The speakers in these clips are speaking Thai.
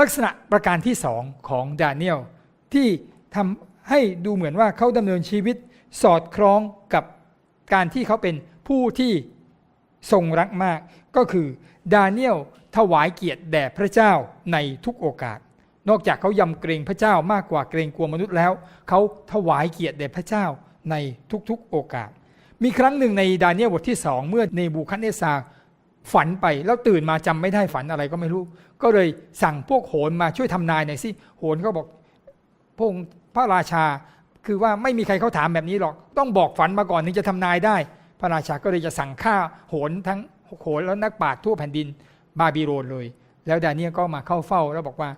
ลักษณะประการที่สองของดาเนียลที่ทำให้ดูเหมือนว่าเขาดำเนินชีวิตสอดคล้องกับการที่เขาเป็นผู้ที่ทรงรักมาก ก็คือดาเนียลถวายเกียรติแด่พระเจ้าในทุกโอกาส นอกจากเขายำเกรงพระเจ้ามากกว่าเกรงกลัวมนุษย์แล้ว เขาถวายเกียรติแด่พระเจ้าในทุกๆโอกาส มีครั้งหนึ่งในดาเนียลบทที่สองเมื่อเนบูคัดเนซา ฝันไปแล้วตื่นมาจำไม่ได้ฝันอะไรก็ไม่รู้ ก็เลยสั่งพวกโหนมาช่วยทำนายหน่อยสิโหนก็บอกพงค์พระราชาคือว่าไม่มีใครเขาถามแบบนี้หรอก ต้องบอกฝันมาก่อนถึงจะทำนายได้ พระราชาก็เลยจะสั่งฆ่าโหนทั้งโหนแล้วนักปราชญ์ทั่วแผ่นดินบาบิโลนเลย แล้วดาเนียก็มาเข้าเฝ้าแล้วบอกว่า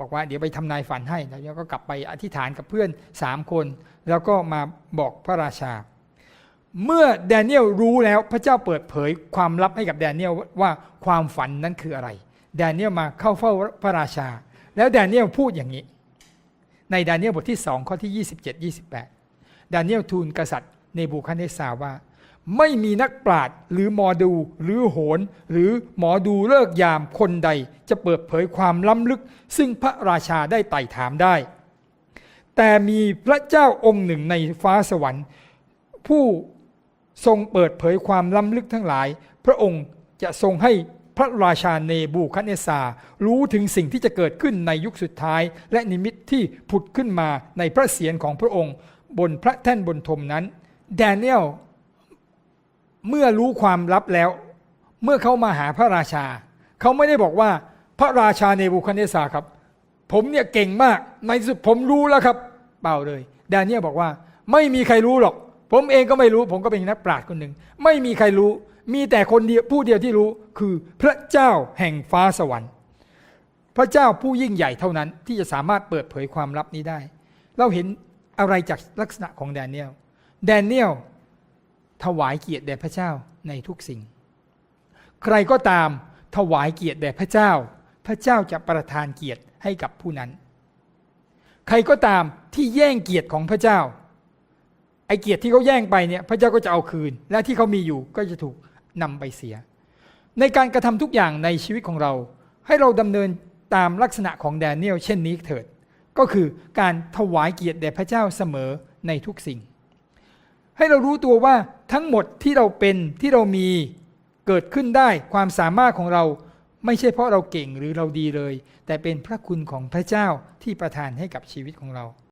บอกว่าเดี๋ยวไปทำนายฝันให้แล้วก็กลับไปอธิษฐานกับเพื่อนสามคน แล้วก็มาบอกพระราชา เมื่อแดเนียลรู้แล้วพระเจ้าเปิดเผยความลับให้กับแดเนียลว่าความฝันนั้นคืออะไร แดเนียลมาเข้าเฝ้าพระราชา แล้วแดเนียลพูดอย่างนี้ ในแดเนียลบทที่สองข้อที่ 27 28ดเนียลทูลกษัตริย์เนบูคัดเนสาว่า ไม่มีนักปราชญ์หรือหมอดูหรือโหน หรือหมอดูเลิกยามคนใด จะเปิดเผยความล้ำลึก ซึ่งพระราชาได้ไต่ถามได้ แต่มีพระเจ้าองค์หนึ่งในฟ้าสวรรค์ ผู้ ทรงเปิดเผยความล้ำลึกทั้งหลาย พระองค์จะทรงให้พระราชาเนบูคัดเนซารู้ถึงสิ่งที่จะเกิดขึ้นในยุคสุดท้าย และนิมิตที่ผุดขึ้นมาในพระเศียรของพระองค์ บนพระแท่นบนทมนั้นแดเนียลเมื่อรู้ความลับแล้ว เมื่อเขามาหาพระราชา เขาไม่ได้บอกว่าพระราชาเนบูคัดเนซาครับ ผมเนี่ยเก่งมากในสุดผมรู้แล้วครับ เปล่าเลยแดเนียลบอกว่าไม่มีใครรู้หรอก ผมเองก็ไม่รู้ ผมก็เป็นนักปราชญ์คนหนึ่ง ไม่มีใครรู้ มีแต่คนเดียวผู้เดียวที่รู้คือพระเจ้าแห่งฟ้าสวรรค์ พระเจ้าผู้ยิ่งใหญ่เท่านั้นที่จะสามารถเปิดเผยความลับนี้ได้ เราเห็นอะไรจากลักษณะของแดเนียล แดเนียลถวายเกียรติแด่พระเจ้าในทุกสิ่ง ใครก็ตามถวายเกียรติแด่พระเจ้า พระเจ้าจะประทานเกียรติให้กับผู้นั้น ใครก็ตามที่แย่งเกียรติของพระเจ้า ไอเกียรติที่เขาแย่งไปเนี่ยพระเจ้าก็จะเอาคืน และที่เขามีอยู่ก็จะถูกนำไปเสีย ในการกระทำทุกอย่างในชีวิตของเรา ให้เราดำเนินตามลักษณะของแดเนียลเช่นนี้เถิด ก็คือการถวายเกียรติแด่พระเจ้าเสมอในทุกสิ่ง ให้เรารู้ตัวว่าทั้งหมดที่เราเป็นที่เรามีเกิดขึ้นได้ความสามารถของเราไม่ใช่เพราะเราเก่งหรือเราดีเลย แต่เป็นพระคุณของพระเจ้าที่ประทานให้กับชีวิตของเรา